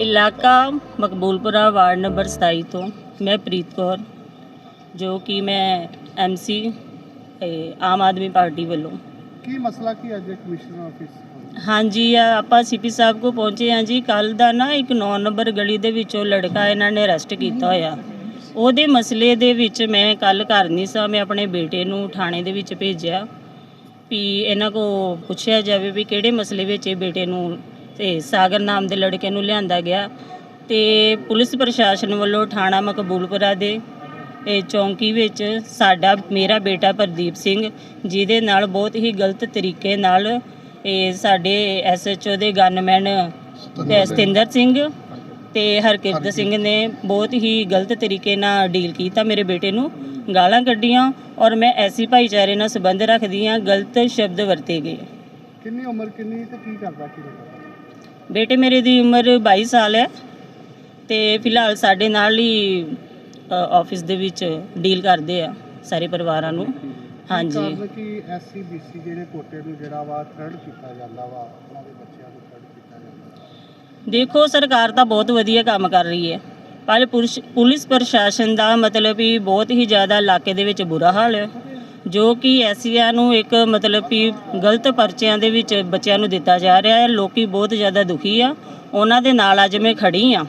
ਇਲਾਕਾ Maqboolpura ward number 27 ਤੋਂ ਮੈਂ ਪ੍ਰੀਤ ਕੌਰ ਜੋ ਕਿ ਮੈਂ ਐਮਸੀ ਆਮ ਆਦਮੀ ਪਾਰਟੀ ਵੱਲੋਂ। ਕੀ ਮਸਲਾ ਕੀ ਅੱਜ ਕਮਿਸ਼ਨਰ ਆਫਿਸ ਹਾਂਜੀ ਆਪਾਂ ਸੀਪੀ ਸਾਹਿਬ ਕੋ ਪਹੁੰਚੇ ਹਾਂ ਜੀ। ਕੱਲ ਦਾ ਨਾ ਇੱਕ 9 ਨੰਬਰ ਗਲੀ ਦੇ ਵਿੱਚੋਂ ਲੜਕਾ ਇਹਨਾਂ ਨੇ ਅਰੈਸਟ ਕੀਤਾ ਹੋਇਆ। ਉਹਦੇ ਮਸਲੇ ਦੇ ਵਿੱਚ ਮੈਂ ਕੱਲ ਘਰ ਨਹੀਂ ਸਾਂ ਮੈਂ ਆਪਣੇ ਬੇਟੇ ਨੂੰ ਥਾਣੇ ਦੇ ਵਿੱਚ ਭੇਜਿਆ ਵੀ ਇਹਨਾਂ ਕੋ ਪੁੱਛਿਆ ਜਾਵੇ ਵੀ ਕਿਹੜੇ ਮਸਲੇ ਵਿੱਚ ਇਹ ਬੇਟੇ ਨੂੰ ਤੇ ਸਾਗਰ ਨਾਮ ਦੇ ਲੜਕੇ ਨੂੰ ਲਿਆਂਦਾ ਗਿਆ ਤੇ ਪੁਲਿਸ ਪ੍ਰਸ਼ਾਸਨ ਵੱਲੋਂ ਥਾਣਾ ਮਕਬੂਲਪੁਰਾ ਦੇ ਇਹ ਚੌਂਕੀ ਵਿੱਚ ਸਾਡਾ ਮੇਰਾ ਬੇਟਾ ਪ੍ਰਦੀਪ ਸਿੰਘ ਜਿਹਦੇ ਨਾਲ ਬਹੁਤ ਹੀ ਗਲਤ ਤਰੀਕੇ ਨਾਲ ਇਹ ਸਾਡੇ ਐਸਐਚਓ ਦੇ ਗਨਮੈਨ ਸਤਿੰਦਰ ਸਿੰਘ। ਤੇ ਹਰਕਿਰਤ ਸਿੰਘ ਨੇ ਬਹੁਤ ਹੀ ਗਲਤ ਤਰੀਕੇ ਨਾਲ ਡੀਲ ਕੀਤਾ ਮੇਰੇ ਬੇਟੇ ਨੂੰ ਗਾਲਾਂ ਕੱਢੀਆਂ ਔਰ ਮੈਂ ਐਸੀ ਭਾਈਚਾਰੇ ਨਾਲ ਸੰਬੰਧ ਰੱਖਦੀ ਹਾਂ ਗਲਤ ਸ਼ਬਦ ਵਰਤੇ ਗਏ। ਕਿੰਨੀ ਉਮਰ ਕਿੰਨੀ ਤੇ ਕੀ ਕਰਦਾ ਕੀ ਬੇਟੇ ਮੇਰੇ ਦੀ ਉਮਰ 22 ਸਾਲ ਹੈ ਤੇ ਫਿਲਹਾਲ ਸਾਡੇ ਨਾਲ ਹੀ ਆਫਿਸ ਦੇ ਵਿੱਚ ਡੀਲ ਕਰਦੇ ਆ ਸਾਰੇ ਪਰਿਵਾਰਾਂ ਨੂੰ। ਹਾਂਜੀ। ਕਿ ਐਸਸੀ ਬੀਸੀ ਜਿਹੜੇ ਕੋਟੇ ਨੂੰ ਜਿਹੜਾ ਵਾ ਥਰਡ ਕੀਤਾ ਜਾਂਦਾ ਵਾ ਉਹਨਾਂ ਦੇ ਬੱਚਿਆਂ ਨੂੰ ਥਰਡ ਕੀਤਾ ਜਾਂਦਾ ਦੇਖੋ ਸਰਕਾਰ ਤਾਂ ਬਹੁਤ ਵਧੀਆ ਕੰਮ ਕਰ ਰਹੀ ਹੈ ਪਰ ਪੁਲਿਸ- ਪੁਲਿਸ ਪ੍ਰਸ਼ਾਸਨ ਦਾ ਮਤਲਬ ਵੀ ਬਹੁਤ ਹੀ ਜ਼ਿਆਦਾ ਇਲਾਕੇ ਦੇ ਵਿੱਚ ਬੁਰਾ ਹਾਲ ਹੈ। ਜੋ ਕਿ ਐਸੀਆਂ ਨੂੰ ਇੱਕ ਮਤਲਬ ਵੀ ਗਲਤ ਪਰਚਿਆਂ ਦੇ ਵਿੱਚ ਬੱਚਿਆਂ ਨੂੰ ਦਿੱਤਾ ਜਾ ਰਿਹਾ ਹੈ। ਲੋਕੀ ਬਹੁਤ ਜ਼ਿਆਦਾ ਦੁਖੀ ਆ। ਉਹਨਾਂ ਦੇ ਨਾਲ ਅੱਜ ਮੈਂ ਖੜੀ ਆ।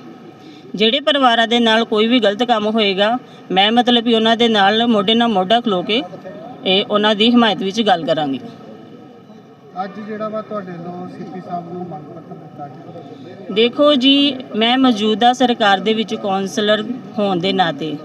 ਜਿਹੜੇ ਪਰਿਵਾਰਾਂ ਦੇ ਨਾਲ ਕੋਈ ਵੀ ਗਲਤ ਕੰਮ ਹੋਏਗਾ ਮੈਂ ਮਤਲਬ ਵੀ ਉਹਨਾਂ ਦੇ ਨਾਲ ਮੋਢੇ ਨਾਲ ਮੋਢਾ ਖਲੋ ਕੇ ਇਹ ਉਹਨਾਂ ਦੀ ਹਮਾਇਤ ਵਿੱਚ ਗੱਲ ਕਰਾਂਗੀ। ਅੱਜ ਜਿਹੜਾ ਵਾ ਤੁਹਾਡੇ ਵੱਲੋਂ ਸੀਪੀ ਸਾਹਿਬ ਨੂੰ ਮੰਗ ਪੱਤਰ ਦਿੱਤਾ ਗਿਆ। ਦੇਖੋ ਜੀ ਮੈਂ ਮੌਜੂਦਾ ਸਰਕਾਰ ਦੇ ਵਿੱਚ ਕਾਉਂਸਲਰ ਹੋਣ ਦੇ ਨਾਤੇ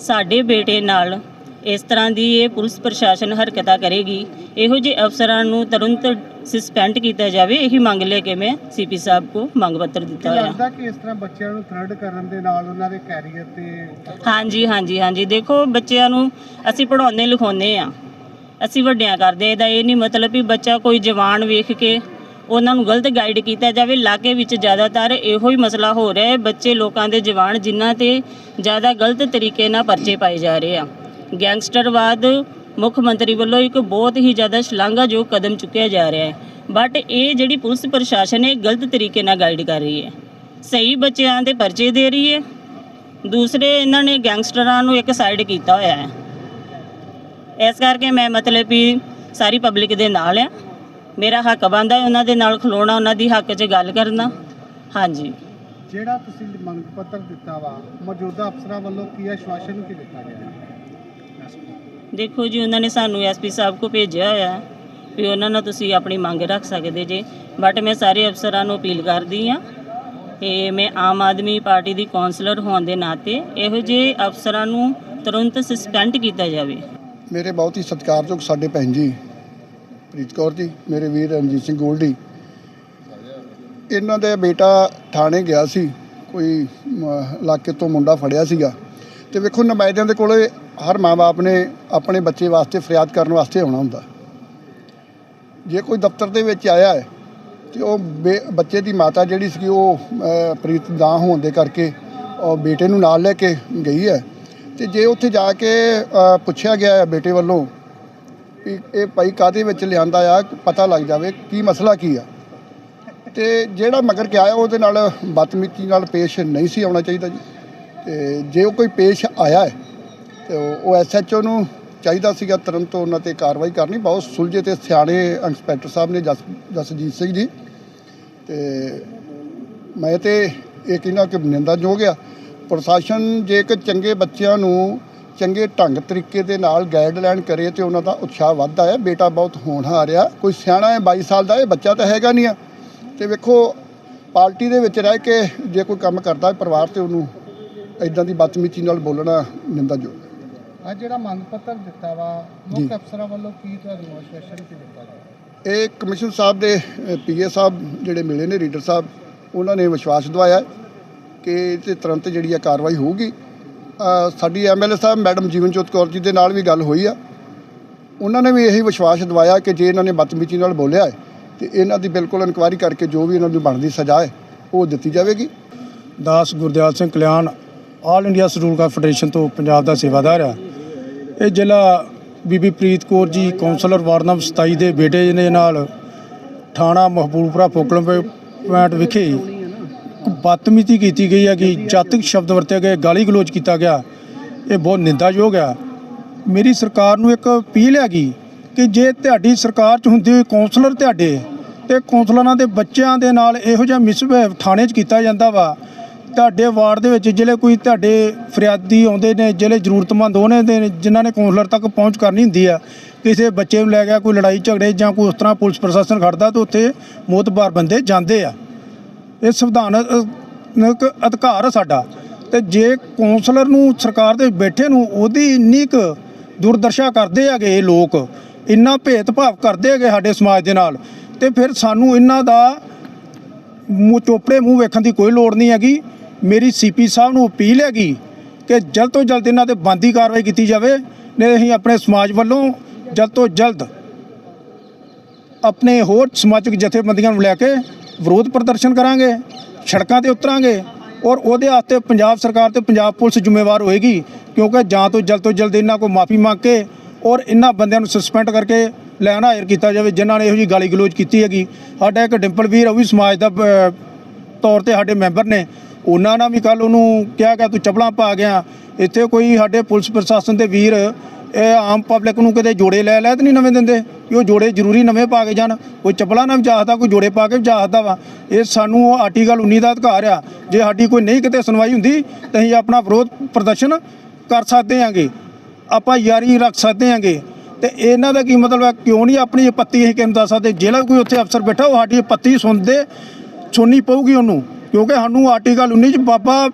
ਸਾਡੇ ਬੇਟੇ ਨਾਲ ਇਸ ਤਰ੍ਹਾਂ ਦੀ ਇਹ ਪੁਲਿਸ ਪ੍ਰਸ਼ਾਸਨ ਹਰਕਤਾਂ ਕਰੇਗੀ। ਇਹੋ ਜਿਹੇ ਅਫਸਰਾਂ ਨੂੰ ਤੁਰੰਤ ਸਸਪੈਂਡ ਕੀਤਾ ਜਾਵੇ ਇਹੀ ਮੰਗ ਲੈ ਕੇ ਮੈਂ ਸੀਪੀ ਸਾਹਿਬ ਕੋ ਮੰਗ ਪੱਤਰ ਦਿੱਤਾ ਹੋਇਆ। ਲੱਗਦਾ ਕਿ ਇਸ ਤਰ੍ਹਾਂ ਬੱਚਿਆਂ ਨੂੰ ਥਰਡ ਕਰਨ ਦੇ ਨਾਲ ਉਹਨਾਂ ਦੇ ਕੈਰੀਅਰ ਤੇ ਹਾਂਜੀ ਹਾਂਜੀ ਹਾਂਜੀ। ਦੇਖੋ ਬੱਚਿਆਂ ਨੂੰ ਅਸੀਂ ਪੜਾਉਂਦੇ ਲਿਖਾਉਂਦੇ ਆ ਅਸੀਂ ਵੱਡਿਆਂ ਕਰਦੇ ਇਹਦਾ ਇਹ ਨਹੀਂ ਮਤਲਬ ਵੀ ਬੱਚਾ ਕੋਈ ਜਵਾਨ ਵੇਖ ਕੇ ਉਹਨਾਂ ਨੂੰ ਗਲਤ ਗਾਈਡ ਕੀਤਾ ਜਾਵੇ। ਇਲਾਕੇ ਵਿੱਚ ਜ਼ਿਆਦਾਤਰ ਇਹੋ ਹੀ ਮਸਲਾ ਹੋ ਰਿਹਾ ਹੈ। ਬੱਚੇ ਲੋਕਾਂ ਦੇ ਜਵਾਨ ਜਿਨ੍ਹਾਂ ਤੇ ਜ਼ਿਆਦਾ ਗਲਤ ਤਰੀਕੇ ਨਾਲ ਪਰਚੇ ਪਾਏ ਜਾ ਰਹੇ ਆ। ਗੈਂਗਸਟਰਵਾਦ ਮੁੱਖ ਮੰਤਰੀ ਵੱਲੋਂ ਇੱਕ ਬਹੁਤ ਹੀ ਜ਼ਿਆਦਾ ਸ਼ਲਾਘਾਯੋਗ ਕਦਮ ਚੁੱਕਿਆ ਜਾ ਰਿਹਾ ਹੈ। ਬਟ ਇਹ ਜਿਹੜੀ ਪੁਲਿਸ ਪ੍ਰਸ਼ਾਸਨ ਹੈ ਗਲਤ ਤਰੀਕੇ ਨਾਲ ਗਾਈਡ ਕਰ ਰਹੀ ਹੈ। ਸਹੀ ਬੱਚਿਆਂ ਦੇ ਪਰਚੇ ਦੇ ਰਹੀ ਹੈ। ਦੂਸਰੇ ਇਹਨਾਂ ਨੇ ਗੈਂਗਸਟਰਾਂ ਨੂੰ ਇੱਕ ਸਾਈਡ ਕੀਤਾ ਹੋਇਆ ਹੈ। ਇਸ ਕਰਕੇ ਮੈਂ ਮਤਲਬ ਵੀ ਸਾਰੀ ਪਬਲਿਕ ਦੇ ਨਾਲ ਆ ਮੇਰਾ ਹੱਕ ਬਣਦਾ ਹੈ ਉਹਨਾਂ ਦੇ ਨਾਲ ਖਲੋਣਾ, ਉਹਨਾਂ ਦੀ ਹੱਕ 'ਚ ਗੱਲ ਕਰਨਾ। ਹਾਂਜੀ। ਜਿਹੜਾ ਤੁਸੀਂ ਮੰਗ ਪੱਤਰ ਦਿੱਤਾ ਵਾ, ਮੌਜੂਦਾ ਅਫਸਰਾਂ ਵੱਲੋਂ ਕੀ ਆਸ਼ਵਾਸਨ ਕੀ ਦਿੱਤਾ ਗਿਆ? ਦੇਖੋ ਜੀ, ਉਹਨਾਂ ਨੇ ਸਾਨੂੰ ਐਸਪੀ ਸਾਹਿਬ ਕੋ ਭੇਜਿਆ ਹੋਇਆ ਵੀ ਉਹਨਾਂ ਨਾਲ ਤੁਸੀਂ ਆਪਣੀ ਮੰਗ ਰੱਖ ਸਕਦੇ ਜੇ। ਬਟ ਮੈਂ ਸਾਰੇ ਅਫਸਰਾਂ ਨੂੰ ਅਪੀਲ ਕਰਦੀ ਆ ਕਿ ਮੈਂ ਆਮ ਆਦਮੀ ਪਾਰਟੀ ਦੀ ਕਾਉਂਸਲਰ ਹੋਣ ਦੇ ਨਾਤੇ ਇਹੋ ਜਿਹੇ ਅਫਸਰਾਂ ਨੂੰ ਤੁਰੰਤ ਸਸਪੈਂਡ ਕੀਤਾ ਜਾਵੇ। ਮੇਰੇ ਬਹੁਤ ਹੀ ਸਤਿਕਾਰਯੋਗ ਸਾਡੇ ਭੈਣ ਜੀ, ਪ੍ਰੀਤ ਕੌਰ ਜੀ, ਮੇਰੇ ਵੀਰ ਰਣਜੀਤ ਸਿੰਘ ਗੋਲਡੀ। ਇਹਨਾਂ ਦਾ ਬੇਟਾ ਥਾਣੇ ਗਿਆ ਸੀ, ਕੋਈ ਇਲਾਕੇ ਤੋਂ ਮੁੰਡਾ ਫੜਿਆ ਸੀਗਾ। ਤੇ ਵੇਖੋ ਨੁਮਾਇੰਦਿਆਂ ਦੇ ਕੋਲੇ ਹਰ ਮਾਂ-ਬਾਪ ਨੇ ਆਪਣੇ ਬੱਚੇ ਵਾਸਤੇ ਫਰਿਆਦ ਕਰਨ ਵਾਸਤੇ ਆਉਣਾ ਹੁੰਦਾ। ਜੇ ਕੋਈ ਦਫ਼ਤਰ ਦੇ ਵਿੱਚ ਆਇਆ ਹੈ, ਤੇ ਉਹ ਬੇ- ਬੱਚੇ ਦੀ ਮਾਤਾ ਜਿਹੜੀ ਸੀ ਉਹ ਪ੍ਰੀਤ ਦਾ ਹੋਣ ਦੇ ਕਰਕੇ ਉਹ ਬੇਟੇ ਨੂੰ ਨਾਲ ਲੈ ਕੇ ਗਈ ਹੈ। ਤੇ ਜੇ ਉੱਥੇ ਜਾ ਕੇ ਪੁੱਛਿਆ ਗਿਆ ਹੈ ਬੇਟੇ ਵੱਲੋਂ ਵੀ ਇਹ ਭਾਈ ਕਾਦੇ ਵਿੱਚ ਲਿਆਂਦਾ ਆ, ਪਤਾ ਲੱਗ ਜਾਵੇ ਕੀ ਮਸਲਾ ਕੀ ਆ। ਤੇ ਜਿਹੜਾ ਮਗਰ ਕੇ ਆਇਆ ਉਹਦੇ ਨਾਲ ਬਦਤਮੀਜ਼ੀ ਨਾਲ ਪੇਸ਼ ਨਹੀਂ ਸੀ ਆਉਣਾ ਚਾਹੀਦਾ ਜੀ। ਤੇ ਜੇ ਉਹ ਕੋਈ ਪੇਸ਼ ਆਇਆ ਹੈ ਤੇ ਉਹ- ਉਹ ਐਸਐਚਓ ਨੂੰ ਚਾਹੀਦਾ ਸੀਗਾ ਤੁਰੰਤ ਉਹਨਾਂ ਤੇ ਕਾਰਵਾਈ ਕਰਨੀ। ਬਹੁਤ ਸੁਲਝੇ ਤੇ ਸਿਆਣੇ ਇੰਸਪੈਕਟਰ ਸਾਹਿਬ ਨੇ ਜਸ ਜਸਜੀਤ ਸਿੰਘ ਜੀ ਤੇ ਮੈਂ ਤੇ ਇਹ ਕਹਿੰਦਾ ਕਿ ਨਿੰਦਾਯੋਗ ਆ। ਪ੍ਰਸ਼ਾਸਨ ਜੇ ਕਿ ਚੰਗੇ ਬੱਚਿਆਂ ਨੂੰ ਚੰਗੇ ਢੰਗ ਤਰੀਕੇ ਦੇ ਨਾਲ ਗਾਈਡਲਾਈਨ ਕਰੇ ਤੇ ਉਹਨਾਂ ਦਾ ਉਤਸ਼ਾਹ ਵੱਧਦਾ ਹੈ ਬੇਟਾ ਬਹੁਤ ਹੋਣਹਾਰ ਆ ਕੋਈ ਸਿਆਣਾ ਹੈ 22 ਸਾਲ ਦਾ ਇਹ ਬੱਚਾ ਤਾਂ ਹੈਗਾ ਨਹੀਂ ਆ। ਤੇ ਵੇਖੋ, ਪਾਰਟੀ ਦੇ ਵਿੱਚ ਰਹਿ ਕੇ ਜੇ ਕੋਈ ਕੰਮ ਕਰਦਾ ਹੈ, ਪਰਿਵਾਰ ਤੇ ਉਹਨੂੰ ਇਦਾਂ ਦੀ ਬਦਤਮੀਜ਼ੀ ਨਾਲ ਬੋਲਣਾ ਨਿੰਦਾਯੋਗ। ਅੱਜ ਜਿਹੜਾ ਮੰਗ ਪੱਤਰ ਦਿੱਤਾ ਵਾ। ਮੁੱਖ ਅਫਸਰਾਂ ਵੱਲੋਂ ਕੀ ਤੁਹਾਨੂੰ ਆਸ਼ਵਾਸਨ ਕੀ ਦਿੱਤਾ ਗਿਆ? ਇਹ ਕਮਿਸ਼ਨ ਸਾਹਿਬ ਦੇ ਪੀਏ ਸਾਹਿਬ ਜਿਹੜੇ ਮਿਲੇ ਨੇ ਰੀਡਰ ਸਾਹਿਬ ਉਹਨਾਂ ਨੇ ਵਿਸ਼ਵਾਸ ਦਿਵਾਇਆ ਕਿ 'ਤੇ ਤੁਰੰਤ ਜਿਹੜੀ ਆ ਕਾਰਵਾਈ ਹੋਊਗੀ। ਸਾਡੀ ਐਮਐਲਏ ਸਾਹਿਬ ਮੈਡਮ ਜੀਵਨਜੋਤ ਕੌਰ ਜੀ ਦੇ ਨਾਲ ਵੀ ਗੱਲ ਹੋਈ ਆ। ਉਹਨਾਂ ਨੇ ਵੀ ਇਹੀ ਵਿਸ਼ਵਾਸ ਦਿਵਾਇਆ ਕਿ ਜੇ ਇਹਨਾਂ ਨੇ ਬਦਤਮੀਜ਼ੀ ਨਾਲ ਬੋਲਿਆ ਹੈ ਤੇ ਇਹਨਾਂ ਦੀ ਬਿਲਕੁਲ ਇਨਕੁਆਇਰੀ ਕਰਕੇ ਜੋ ਵੀ ਇਹਨਾਂ ਨੂੰ ਬਣਦੀ ਸਜ਼ਾ ਹੈ ਉਹ ਦਿੱਤੀ ਜਾਵੇਗੀ। ਦਾਸ ਗੁਰਦਿਆਲ ਸਿੰਘ ਕਲਿਆਣ ਆਲ ਇੰਡੀਆ ਸਰੂਲ ਕਾ ਫੈਡਰੇਸ਼ਨ ਤੋਂ ਪੰਜਾਬ ਦਾ ਸੇਵਾਦਾਰ ਆ। ਇਹ ਜ਼ਿਲ੍ਹਾ ਬੀਬੀ ਪ੍ਰੀਤ Kaur ji councillor ward number 27 ਦੇ ਬੇਟੇ ਦੇ ਨਾਲ ਥਾਣਾ ਮਹਬੂਬਪੁਰਾ ਫੋਕਲਮ ਪੁਆਇੰਟ ਵਿਖੇ ਬਦਤਮੀਜ਼ੀ ਕੀਤੀ ਗਈ ਹੈ ਕਿ ਜਾਤਕ ਸ਼ਬਦ ਵਰਤੇ ਗਏ, ਗਾਲੀ ਗਲੋਚ ਕੀਤਾ ਗਿਆ। ਇਹ ਬਹੁਤ ਨਿੰਦਾਯੋਗ ਹੈ। ਮੇਰੀ ਸਰਕਾਰ ਨੂੰ ਇੱਕ ਅਪੀਲ ਹੈਗੀ ਕਿ ਜੇ ਤੁਹਾਡੀ ਸਰਕਾਰ 'ਚ ਹੁੰਦੇ ਹੋਏ ਕੌਂਸਲਰ ਤੁਹਾਡੇ ਤੇ ਕੌਂਸਲਰਾਂ ਦੇ ਬੱਚਿਆਂ ਦੇ ਨਾਲ ਇਹੋ ਜਿਹਾ ਮਿਸਬਿਹੇਵ ਥਾਣੇ 'ਚ ਕੀਤਾ ਜਾਂਦਾ ਵਾ ਤੁਹਾਡੇ ਵਾਰਡ ਦੇ ਵਿੱਚ ਜਿਹੜੇ ਕੋਈ ਤੁਹਾਡੇ ਫਰਿਆਦੀ ਆਉਂਦੇ ਨੇ ਜਿਹੜੇ ਜ਼ਰੂਰਤਮੰਦ ਉਹਨੇ ਦੇ ਨੇ, ਜਿਨ੍ਹਾਂ ਨੇ ਕੌਂਸਲਰ ਤੱਕ ਪਹੁੰਚ ਕਰਨੀ ਹੁੰਦੀ ਆ ਕਿਸੇ ਬੱਚੇ ਨੂੰ ਲੈ ਗਿਆ ਕੋਈ ਲੜਾਈ ਝਗੜੇ ਜਾਂ ਕੋਈ ਉਸ ਤਰ੍ਹਾਂ ਪੁਲਿਸ ਪ੍ਰਸ਼ਾਸਨ ਖੜਦਾ ਤਾਂ ਉੱਥੇ ਮੋਤਬਾਰ ਬੰਦੇ ਜਾਂਦੇ ਆ। ਇਹ ਸੰਵਿਧਾਨਕ ਅਧਿਕਾਰ ਆ ਸਾਡਾ। ਤੇ ਜੇ ਕੌਂਸਲਰ ਨੂੰ ਸਰਕਾਰ ਦੇ ਬੈਠੇ ਨੂੰ ਉਹਦੀ ਇੰਨੀ ਕੁ ਦੁਰਦਰਸ਼ਾ ਕਰਦੇ ਹੈਗੇ ਇਹ ਲੋਕ ਇੰਨਾ ਭੇਦਭਾਵ ਕਰਦੇ ਹੈਗੇ ਸਾਡੇ ਸਮਾਜ ਦੇ ਨਾਲ ਤੇ ਫਿਰ ਸਾਨੂੰ ਇਹਨਾਂ ਦਾ ਮੂੰਹ ਚੋਪੜੇ ਮੂੰਹ ਵੇਖਣ ਦੀ ਕੋਈ ਲੋੜ ਨਹੀਂ ਹੈਗੀ। ਮੇਰੀ ਸੀਪੀ ਸਾਹਿਬ ਨੂੰ ਅਪੀਲ ਹੈਗੀ ਕਿ ਜਲਦ ਤੋਂ ਜਲਦ ਇਹਨਾਂ ਤੇ ਬੰਦੀ ਕਾਰਵਾਈ ਕੀਤੀ ਜਾਵੇ, ਨਹੀਂ ਅਸੀਂ ਆਪਣੇ ਸਮਾਜ ਵੱਲੋਂ ਜਲਦ ਤੋਂ ਜਲਦ ਆਪਣੇ ਹੋਰ ਸਮਾਜਿਕ ਜਥੇਬੰਦੀਆਂ ਨੂੰ ਲੈ ਕੇ ਵਿਰੋਧ ਪ੍ਰਦਰਸ਼ਨ ਕਰਾਂਗੇ, ਸੜਕਾਂ ਤੇ ਉਤਰਾਂਗੇ ਔਰ ਉਹਦੇ ਵਾਸਤੇ ਪੰਜਾਬ ਸਰਕਾਰ ਤੇ ਪੰਜਾਬ ਪੁਲਿਸ ਜ਼ਿੰਮੇਵਾਰ ਹੋਏਗੀ ਕਿਉਂਕਿ ਜਾਂ ਤੋਂ ਜਲਦ ਤੋਂ ਜਲਦ ਇਹਨਾਂ ਕੋਲ ਮਾਫੀ ਮੰਗ ਕੇ ਔਰ ਇਹਨਾਂ ਬੰਦਿਆਂ ਨੂੰ ਸਸਪੈਂਡ ਕਰਕੇ ਲੈਣ ਹਾਇਰ ਕੀਤਾ ਜਾਵੇ, ਜਿਨ੍ਹਾਂ ਨੇ ਇਹੋ ਜੀ ਗਾਲੀ ਗਲੋਚ ਕੀਤੀ ਹੈਗੀ। ਸਾਡਾ ਇੱਕ ਡਿੰਪਲ ਵੀਰ ਉਹ ਵੀ ਸਮਾਜ ਦਾ ਤੌਰ ਤੇ ਸਾਡੇ ਮੈਂਬਰ ਨੇ। ਉਹਨਾਂ ਨਾਲ ਵੀ ਕੱਲ ਉਹਨੂੰ ਕਿਹਾ ਗਿਆ, ਤੂੰ ਚਪਲਾਂ ਪਾ ਗਿਆ ਇੱਥੇ ਕੋਈ ਸਾਡੇ ਪੁਲਿਸ ਪ੍ਰਸ਼ਾਸਨ ਦੇ ਵੀਰ, ਇਹ ਆਮ ਪਬਲਿਕ ਨੂੰ ਕਿਤੇ ਜੋੜੇ ਲੈ ਲੈ ਤੇ ਨਹੀਂ ਨਵੇਂ ਦਿੰਦੇ? ਕਿ ਉਹ ਜੋੜੇ ਜ਼ਰੂਰੀ ਨਵੇਂ ਪਾ ਕੇ ਜਾਣ। ਕੋਈ ਚਪਲਾਂ ਨਾਲ ਵੀ ਜਾ ਸਕਦਾ, ਕੋਈ ਜੋੜੇ ਪਾ ਕੇ ਵੀ ਜਾ ਸਕਦਾ ਵਾ। ਇਹ ਸਾਨੂੰ ਉਹ ਆਰਟੀਕਲ 19 ਦਾ ਅਧਿਕਾਰ ਆ। ਜੇ ਸਾਡੀ ਕੋਈ ਨਹੀਂ ਕਿਤੇ ਸੁਣਵਾਈ ਹੁੰਦੀ, ਤਾਂ ਅਸੀਂ ਆਪਣਾ ਵਿਰੋਧ ਪ੍ਰਦਰਸ਼ਨ ਕਰ ਸਕਦੇ ਹਾਂਗੇ। ਆਪਾਂ ਯਾਰੀ ਰੱਖ ਸਕਦੇ ਹਾਂਗੇ। ਤੇ ਇਹਨਾਂ ਦਾ ਕੀ ਮਤਲਬ ਹੈ ਕਿਉਂ ਨਹੀਂ ਆਪਣੀ ਪੱਤੀ ਅਸੀਂ ਕਿਹਨੂੰ ਦੱਸ ਸਕਦੇ? ਜਿਹੜਾ ਕੋਈ ਉੱਥੇ ਅਫਸਰ ਬੈਠਾ, ਉਹ ਸਾਡੀ ਪੱਤੀ ਸੁਣਦੇ, ਸੁਣਨੀ ਪਊਗੀ ਉਹਨੂੰ। ਕਿਉਂਕਿ ਸਾਨੂੰ ਆਰਟੀਕਲ 19 ਚ ਬਾਬਾ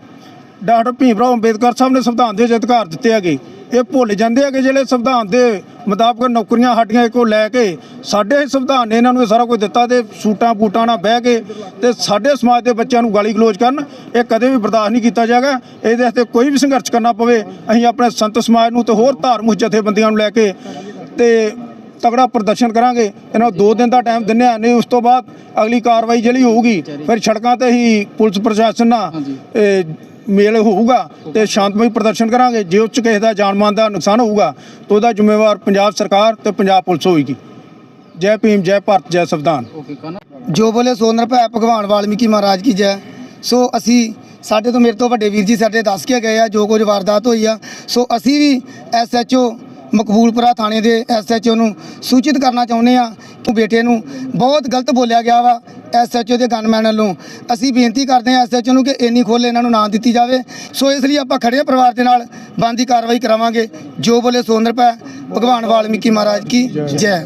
ਡਾਕਟਰ ਭੀਮ ਰਾਓ ਅੰਬੇਦਕਰ ਸਾਹਿਬ ਨੇ ਸੰਵਿਧਾਨ ਦੇ ਵਿੱਚ ਅਧਿਕਾਰ ਦਿੱਤੇ ਹੈਗੇ। ਇਹ ਭੁੱਲ ਜਾਂਦੇ ਹੈਗੇ ਜਿਹੜੇ ਸੰਵਿਧਾਨ ਦੇ ਮੁਤਾਬਕ ਨੌਕਰੀਆਂ ਸਾਡੀਆਂ ਕੋ ਲੈ ਕੇ ਸਾਡੇ ਸੰਵਿਧਾਨ ਨੇ ਇਹਨਾਂ ਨੂੰ ਇਹ ਸਾਰਾ ਕੁਝ ਦਿੱਤਾ ਤੇ ਸੂਟਾਂ ਬੂਟਾਂ ਨਾਲ ਬਹਿ ਕੇ ਤੇ ਸਾਡੇ ਸਮਾਜ ਦੇ ਬੱਚਿਆਂ ਨੂੰ ਗਾਲੀ ਗਲੋਚ ਕਰਨ, ਇਹ ਕਦੇ ਵੀ ਬਰਦਾਸ਼ਤ ਨਹੀਂ ਕੀਤਾ ਜਾਏਗਾ। ਇਹਦੇ ਵਾਸਤੇ ਕੋਈ ਵੀ ਸੰਘਰਸ਼ ਕਰਨਾ ਪਵੇ, ਅਸੀਂ ਆਪਣੇ ਸੰਤ ਸਮਾਜ ਨੂੰ ਤੇ ਹੋਰ ਧਾਰਮਿਕ ਜਥੇਬੰਦੀਆਂ ਨੂੰ ਲੈ ਕੇ ਤੇ ਤਗੜਾ ਪ੍ਰਦਰਸ਼ਨ ਕਰਾਂਗੇ ਇਹਨਾਂ ਨੂੰ 2 ਦਿਨ ਦਾ ਟਾਈਮ ਦਿੰਨੇ ਆ ਨਹੀਂ ਉਸ ਤੋਂ ਬਾਅਦ ਅਗਲੀ ਕਾਰਵਾਈ ਜਿਹੜੀ ਹੋਊਗੀ ਫਿਰ ਸੜਕਾਂ ਤੇ ਹੀ ਪੁਲਿਸ ਪ੍ਰਸ਼ਾਸਨ ਨਾਲ ਇਹ, ਮੇਲ ਹੋਊਗਾ ਤੇ ਸ਼ਾਂਤਮਈ ਪ੍ਰਦਰਸ਼ਨ ਕਰਾਂਗੇ ਜੇ ਉਸ 'ਚ ਕਿਸੇ ਦਾ ਜਾਨ ਮਾਲ ਦਾ ਨੁਕਸਾਨ ਹੋਊਗਾ ਤਾਂ ਉਹਦਾ ਜ਼ਿੰਮੇਵਾਰ ਪੰਜਾਬ ਸਰਕਾਰ ਤੇ ਪੰਜਾਬ ਪੁਲਿਸ ਹੋਏਗੀ। ਜੈ ਭੀਮ ਜੈ ਭਾਰਤ ਜੈ ਸੰਵਿਧਾਨ। ਜੋ ਬੋਲੇ ਸੋ ਨਿਰਭੈ ਭਗਵਾਨ ਵਾਲਮੀਕੀ ਮਹਾਰਾਜ ਕੀ ਜੈ। ਸੋ ਅਸੀਂ ਸਾਡੇ ਤੋਂ ਮੇਰੇ ਤੋਂ ਵੱਡੇ ਵੀਰ ਜੀ ਸਾਡੇ ਦੱਸ ਕੇ ਗਏ ਆ ਜੋ ਕੁਝ ਵਾਰਦਾਤ ਹੋਈ ਆ ਸੋ ਅਸੀਂ ਵੀ ਐਸਐਚਓ ਮਕਬੂਲਪੁਰਾ ਥਾਣੇ ਦੇ ਐਸਐਚਓ ਨੂੰ ਸੂਚਿਤ ਕਰਨਾ ਚਾਹੁੰਦੇ ਆ ਕਿ ਬੇਟੇ ਨੂੰ ਬਹੁਤ ਗਲਤ ਬੋਲਿਆ ਗਿਆ ਵਾ ਐਸਐਚਓ ਦੇ ਗਨਮੈਨ ਵੱਲੋਂ। ਅਸੀਂ ਬੇਨਤੀ ਕਰਦੇ ਆ ਐਸਐਚਓ ਨੂੰ ਕਿ ਇੰਨੀ ਖੋਲ ਇਹਨਾਂ ਨੂੰ ਨਾ ਦਿੱਤੀ ਜਾਵੇ। ਸੋ ਇਸ ਲਈ ਆਪਾਂ ਖੜੇ ਪਰਿਵਾਰ ਦੇ ਨਾਲ ਬੰਦੀ ਕਾਰਵਾਈ ਕਰਾਵਾਂਗੇ। ਜੋ ਬੋਲੇ ਸੋ ਨਿਰਭੈ ਭਗਵਾਨ ਵਾਲਮੀਕੀ ਮਹਾਰਾਜ ਕੀ ਜੈ।